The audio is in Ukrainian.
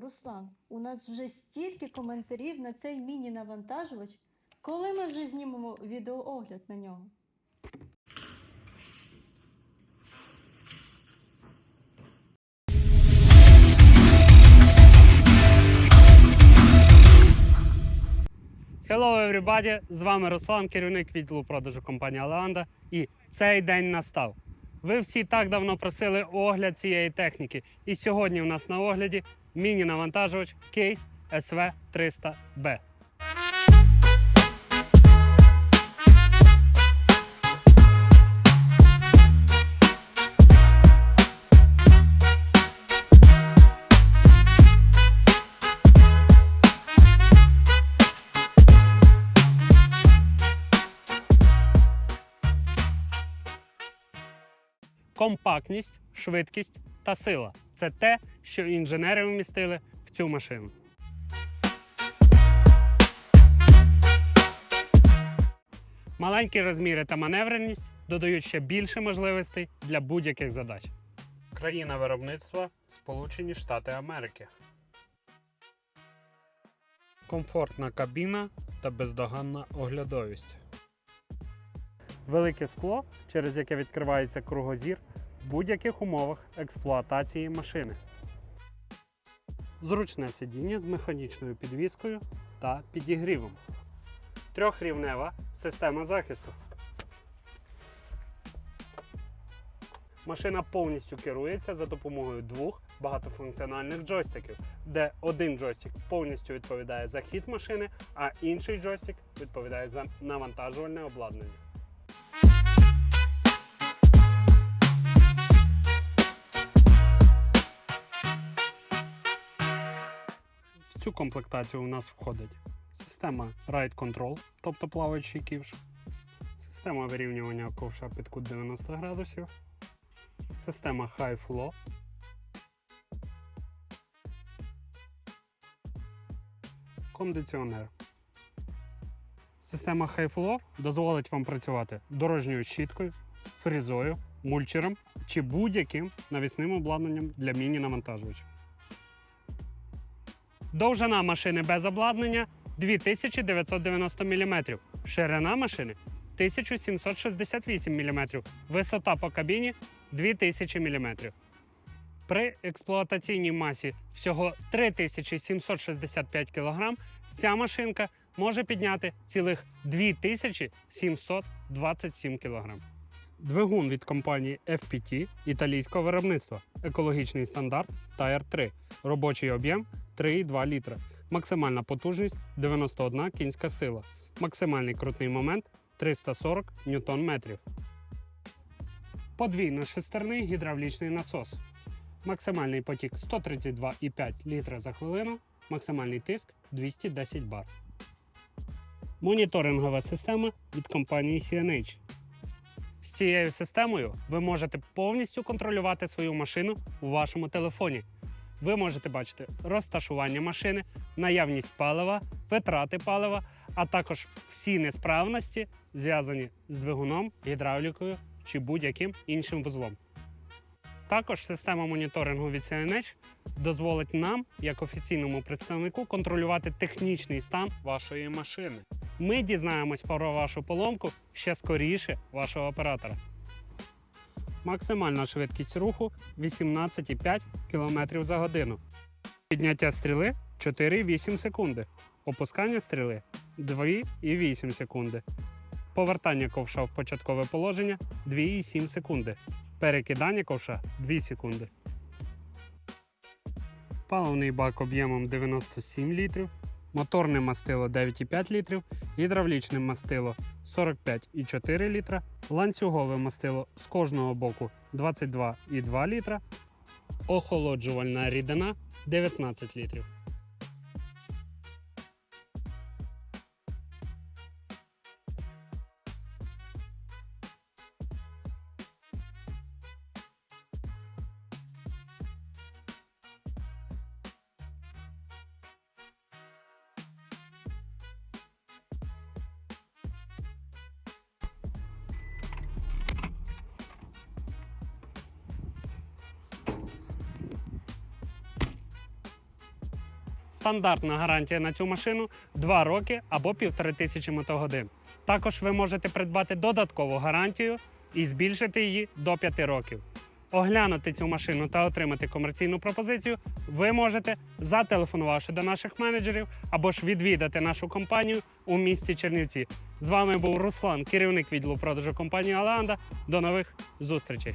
Руслан, у нас вже стільки коментарів на цей міні-навантажувач. Коли ми вже знімемо відеоогляд на нього? Hello everybody! З вами Руслан, керівник відділу продажу компанії Алеанда. І цей день настав. Ви всі так давно просили огляд цієї техніки. І сьогодні у нас на огляді міні-навантажувач Case SV300B. Компактність, швидкість та сила це те, що інженери вмістили в цю машину. Маленькі розміри та маневреність додають ще більше можливостей для будь-яких задач. Країна виробництва Сполучені Штати Америки. Комфортна кабіна та бездоганна оглядовість. Велике скло, через яке відкривається кругозір будь-яких умовах експлуатації машини. Зручне сидіння з механічною підвіскою та підігрівом. Трьохрівнева система захисту. Машина повністю керується за допомогою двох багатофункціональних джойстиків, де один джойстик повністю відповідає за хід машини, а інший джойстик відповідає за навантажувальне обладнання. Цю комплектацію у нас входить система Ride Control, тобто плаваючий ківш, система вирівнювання ковша під кут 90 градусів, система High Flow, кондиціонер. Система High Flow дозволить вам працювати дорожньою щіткою, фрезою, мульчером чи будь-яким навісним обладнанням для міні-навантажувача. Довжина машини без обладнання 2990 мм. Ширина машини 1768 мм. Висота по кабіні 2000 мм. При експлуатаційній масі всього 3765 кг ця машинка може підняти цілих 2727 кг. Двигун від компанії FPT італійського виробництва. Екологічний стандарт Tire 3. Робочий об'єм 3,2 літра. Максимальна потужність 91 кінська сила. Максимальний крутний момент 340 ньютон-метрів. Подвійно шестерний гідравлічний насос. Максимальний потік 132,5 літра за хвилину. Максимальний тиск 210 бар. Моніторингова система від компанії CNH. Цією системою ви можете повністю контролювати свою машину у вашому телефоні. Ви можете бачити розташування машини, наявність палива, витрати палива, а також всі несправності, зв'язані з двигуном, гідравлікою чи будь-яким іншим вузлом. Також система моніторингу від CNH дозволить нам, як офіційному представнику, контролювати технічний стан вашої машини. Ми дізнаємось про вашу поломку ще скоріше вашого оператора. Максимальна швидкість руху 18,5 км за годину. Підняття стріли 4,8 секунди. Опускання стріли 2,8 секунди. Повертання ковша в початкове положення 2,7 секунди. Перекидання ковша 2 секунди. Паливний бак об'ємом 97 літрів. Моторне мастило 9,5 літрів, гідравлічне мастило 45,4 літра, ланцюгове мастило з кожного боку 22,2 літра, охолоджувальна рідина 19 літрів. Стандартна гарантія на цю машину 2 роки або 1500 мотогодин. Також ви можете придбати додаткову гарантію і збільшити її до 5 років. Оглянути цю машину та отримати комерційну пропозицію ви можете, зателефонувавши до наших менеджерів або ж відвідати нашу компанію у місті Чернівці. З вами був Руслан, керівник відділу продажу компанії Алеанда. До нових зустрічей!